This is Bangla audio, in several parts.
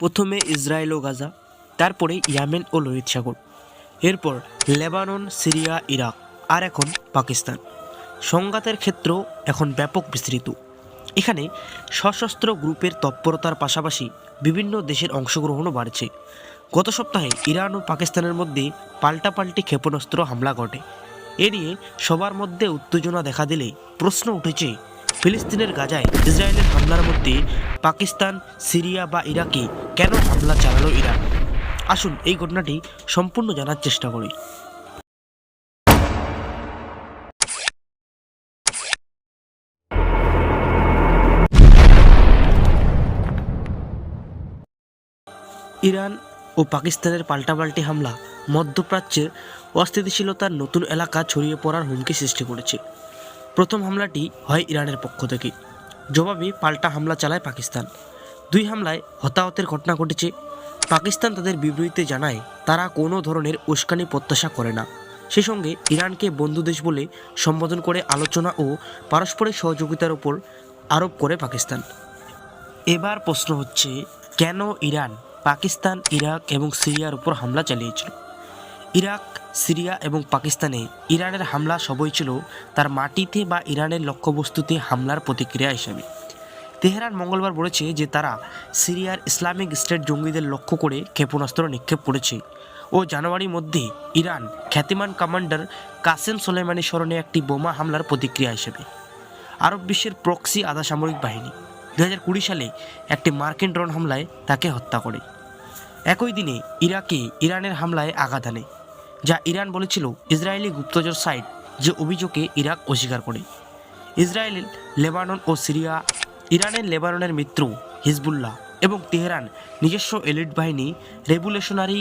প্রথমে ইসরায়েল ও গাজা, তারপরে ইয়ামেন ও লোহিত সাগর, এরপর লেবানন, সিরিয়া, ইরাক, আর এখন পাকিস্তান। সংঘাতের ক্ষেত্র এখন ব্যাপক বিস্তৃত। এখানে সশস্ত্র গ্রুপের তৎপরতার পাশাপাশি বিভিন্ন দেশের অংশগ্রহণও বাড়ছে। গত সপ্তাহে ইরান ও পাকিস্তানের মধ্যে পাল্টাপাল্টি ক্ষেপণাস্ত্র হামলা ঘটে। এ নিয়ে সবার মধ্যে উত্তেজনা দেখা দিলে প্রশ্ন উঠেছে ফিলিস্তিনের গাজায় ইসরায়েলের হামলার মধ্যে পাকিস্তান, সিরিয়া বা ইরাকে কেন হামলা চালালো ইরান? আসুন এই ঘটনাটি সম্পূর্ণ জানার চেষ্টা করি। ইরান ও পাকিস্তানের পাল্টাপাল্টি হামলা মধ্যপ্রাচ্যের অস্থিতিশীলতার নতুন এলাকা ছড়িয়ে পড়ার হুমকি সৃষ্টি করেছে। প্রথম হামলাটি হয় ইরানের পক্ষ থেকে। জবাবে পাল্টা হামলা চালায় পাকিস্তান। দুই হামলায় হতাহতের ঘটনা ঘটেছে। পাকিস্তান তাদের বিবৃতিতে জানায়, তারা কোনো ধরনের উস্কানি প্রত্যাশা করে না। সেই সঙ্গে ইরানকে বন্ধু দেশ বলে সম্বোধন করে আলোচনা ও পারস্পরিক সহযোগিতার উপর আরোপ করে পাকিস্তান। এবার প্রশ্ন হচ্ছে, কেন ইরান পাকিস্তান, ইরাক এবং সিরিয়ার উপর হামলা চালিয়েছিল? ইরাক, সিরিয়া এবং পাকিস্তানে ইরানের হামলা সবই ছিল তার মাটিতে বা ইরানের লক্ষ্যবস্তুতে হামলার প্রতিক্রিয়া হিসেবে। তেহরান মঙ্গলবার বলেছে যে তারা সিরিয়ার ইসলামিক স্টেট জঙ্গিদের লক্ষ্য করে ক্ষেপণাস্ত্র নিক্ষেপ করেছে ও জানুয়ারির মধ্যে ইরান খ্যাতিমান কমান্ডার কাসেম সোলেমানি স্মরণে একটি বোমা হামলার প্রতিক্রিয়া হিসেবে। আরব বিশ্বের প্রক্সি আধা সামরিক বাহিনী দু সালে একটি মার্কিন ড্রোন হামলায় তাকে হত্যা করে। একই দিনে ইরাকে ইরানের হামলায় আঘাত আনে যা ইরান বলেছিল ইসরায়েলি গুপ্তচর সাইট যে অভিযোগে ইরাক অস্বীকার করে। ইসরায়েল, লেবানন ও সিরিয়া, ইরানের লেবাননের মিত্র হিজবুল্লাহ এবং তেহরান নিজস্ব এলিট বাহিনী রেভুলেশনারি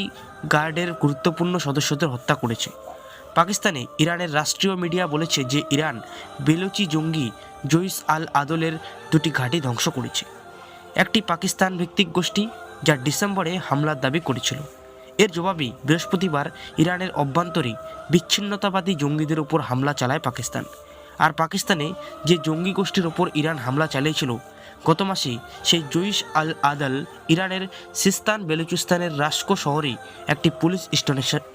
গার্ডের গুরুত্বপূর্ণ সদস্যদের হত্যা করেছে। পাকিস্তানে ইরানের রাষ্ট্রীয় মিডিয়া বলেছে যে ইরান বেলুচি জঙ্গি জইস আল আদলের দুটি ঘাঁটি ধ্বংস করেছে। একটি পাকিস্তান ভিত্তিক গোষ্ঠী যা ডিসেম্বরে হামলার দাবি করেছিল। এর জবাবে বৃহস্পতিবার ইরানের অভ্যন্তরে বিচ্ছিন্নতাবাদী জঙ্গিদের ওপর হামলা চালায় পাকিস্তান। আর পাকিস্তানে যে জঙ্গি গোষ্ঠীর ওপর ইরান হামলা চালিয়েছিল, গত মাসে সেই জইশ আল আদাল ইরানের সিস্তান বেলুচিস্তানের রাস্কো শহরে একটি পুলিশ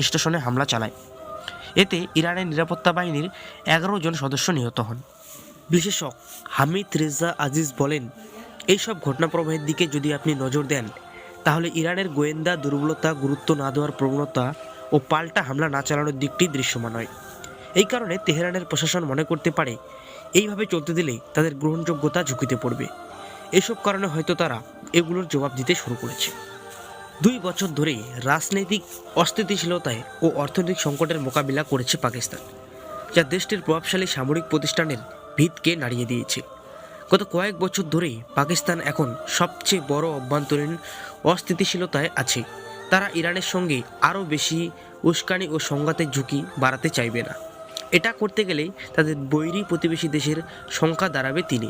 স্টেশনে হামলা চালায়। এতে ইরানের নিরাপত্তা বাহিনীর এগারো জন সদস্য নিহত হন। বিশেষক হামিদ রেজা আজিজ বলেন, এইসব ঘটনাপ্রবাহের দিকে যদি আপনি নজর দেন তাহলে ইরানের গোয়েন্দা দুর্বলতা গুরুত্ব না দেওয়ার প্রবণতা ও পাল্টা হামলা না চালানোর দিকটি দৃশ্যমান হয়। এই কারণে তেহরানের প্রশাসন মনে করতে পারে, এইভাবে চলতে দিলে তাদের গ্রহণযোগ্যতা ঝুঁকিতে পড়বে। এসব কারণে হয়তো তারা এগুলোর জবাব দিতে শুরু করেছে। দুই বছর ধরে রাজনৈতিক অস্থিতিশীলতায় ও অর্থনৈতিক সংকটের মোকাবিলা করেছে পাকিস্তান, যা দেশটির প্রভাবশালী সামরিক প্রতিষ্ঠানের ভিতকে নাড়িয়ে দিয়েছে। গত কয়েক বছর ধরেই পাকিস্তান এখন সবচেয়ে বড় অভ্যন্তরীণ অস্থিতিশীলতায় আছে। তারা ইরানের সঙ্গে আরও বেশি উস্কানি ও সংঘাতের ঝুঁকি বাড়াতে চাইবে না। এটা করতে গেলে তাদের বৈরী প্রতিবেশী দেশের সংখ্যা দাঁড়াবে তিনি,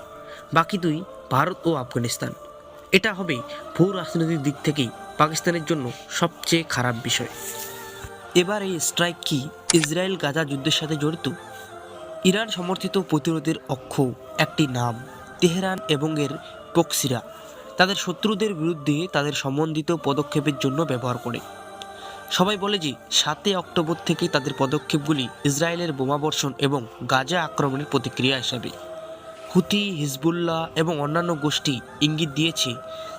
বাকি দুই ভারত ও আফগানিস্তান। এটা হবে ভূ রাজনৈতিক দিক থেকেই পাকিস্তানের জন্য সবচেয়ে খারাপ বিষয়। এবার এই স্ট্রাইক কি ইসরায়েল গাজা যুদ্ধের সাথে জড়িত? ইরান সমর্থিত প্রতিরোধের অক্ষ একটি নাম। তেহরান এবং এর প্রক্সিরা তাদের শত্রুদের বিরুদ্ধে তাদের সম্বন্ধিত পদক্ষেপের জন্য ব্যবহার করে। সবাই বলে যে, সাতই অক্টোবর থেকে তাদের পদক্ষেপগুলি ইসরায়েলের বোমাবর্ষণ এবং গাজা আক্রমণের প্রতিক্রিয়া হিসাবে। হুতি, হিজবুল্লাহ এবং অন্যান্য গোষ্ঠী ইঙ্গিত দিয়েছে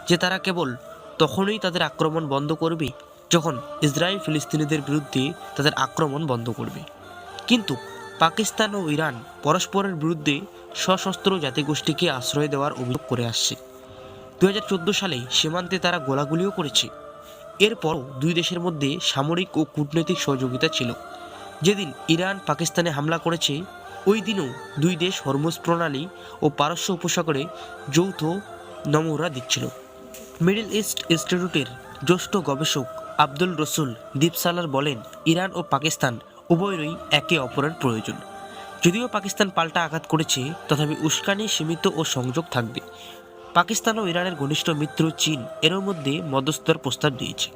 যে, তারা কেবল তখনই তাদের আক্রমণ বন্ধ করবে যখন ইসরায়েল ফিলিস্তিনিদের বিরুদ্ধে তাদের আক্রমণ বন্ধ করবে। কিন্তু পাকিস্তান ও ইরান পরস্পরের বিরুদ্ধে সশস্ত্র জাতিগোষ্ঠীকে আশ্রয় দেওয়ার অভিযোগ করে আসছে। দু হাজার চোদ্দ সালে সীমান্তে তারা গোলাগুলিও করেছে। এরপরও দুই দেশের মধ্যে সামরিক ও কূটনৈতিক সহযোগিতা ছিল। যেদিন ইরান পাকিস্তানে হামলা করেছে, ওই দিনও দুই দেশ হরমুজ প্রণালী ও পারস্য উপসাগরে যৌথ নমুরা দিচ্ছিল। মিডল ইস্ট ইনস্টিটিউটের জ্যেষ্ঠ গবেষক আব্দুল রসুল দীপসালার বলেন, ইরান ও পাকিস্তান উভয়েরই একে অপরের প্রয়োজন। যদিও পাকিস্তান পাল্টা আঘাত করেছে, তথাপি উস্কানি, সীমিত ও সংযোগ থাকবে। পাকিস্তান ও ইরানের ঘনিষ্ঠ মিত্র চীন এর মধ্যে মধ্যস্থতার প্রস্তাব দিয়েছে।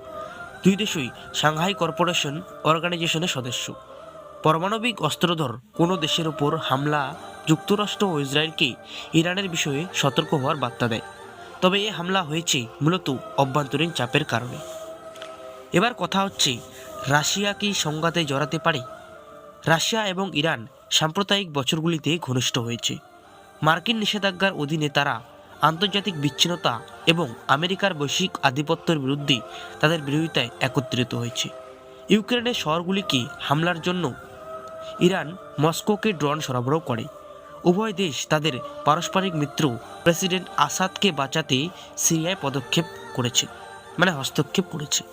দুই দেশই সাংহাই কর্পোরেশন অর্গানাইজেশনের সদস্য। পারমাণবিক অস্ত্রধর কোনো দেশের ওপর হামলা যুক্তরাষ্ট্র ও ইসরায়েলকে ইরানের বিষয়ে সতর্ক হওয়ার বার্তা দেয়। তবে এই হামলা হয়েছে মূলত অভ্যন্তরীণ চাপের কারণে। এবার কথা হচ্ছে, রাশিয়া কি সংঘাতে জড়াতে পারে? রাশিয়া এবং ইরান সাম্প্রদায়িক বছরগুলিতে ঘনিষ্ঠ হয়েছে। মার্কিন নিষেধাজ্ঞার অধীনে তারা আন্তর্জাতিক বিচ্ছিন্নতা এবং আমেরিকার বৈশ্বিক আধিপত্যের বিরুদ্ধে তাদের বিরোধিতায় একত্রিত হয়েছে। ইউক্রেনের শহরগুলিকে হামলার জন্য ইরান মস্কোকে ড্রোন সরবরাহ করে। উভয় দেশ তাদের পারস্পরিক মিত্র প্রেসিডেন্ট আসাদকে বাঁচাতে সিরিয়ায় পদক্ষেপ করেছে মানে হস্তক্ষেপ করেছে।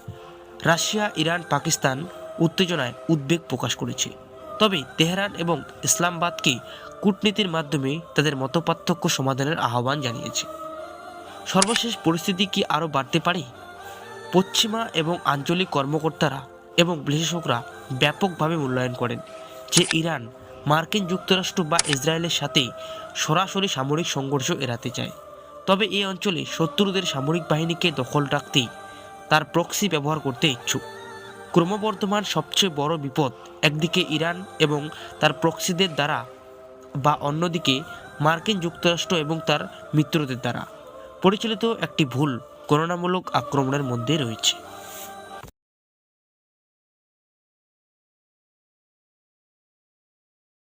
রাশিয়া, ইরান, পাকিস্তান উত্তেজনায় উদ্বেগ প্রকাশ করেছে। তবে তেহরান এবং ইসলামাবাদকে কূটনীতির মাধ্যমে তাদের মতপার্থক্য সমাধানের আহ্বান জানিয়েছে? সর্বশেষ পরিস্থিতি কি আরও বাড়তে পারে? পশ্চিমা এবং আঞ্চলিক কর্মকর্তারা এবং বিশেষজ্ঞরা ব্যাপকভাবে মূল্যায়ন করেন যে ইরান, মার্কিন যুক্তরাষ্ট্র বা ইসরায়েলের সাথে সরাসরি সামরিক সংঘর্ষ এড়াতে চায়। তবে এই অঞ্চলে শত্রুদের সামরিক বাহিনীকে দখল রাখতেই তার প্রক্সি ব্যবহার করতে ইচ্ছুক। ক্রমবর্ধমান সবচেয়ে বড় বিপদ একদিকে ইরান এবং তার প্রক্সিদের দ্বারা বা অন্যদিকে মার্কিন যুক্তরাষ্ট্র এবং তার মিত্রদের দ্বারা। পরিচালিত একটি ভুল গণনামূলক আক্রমণের মধ্যে রয়েছে।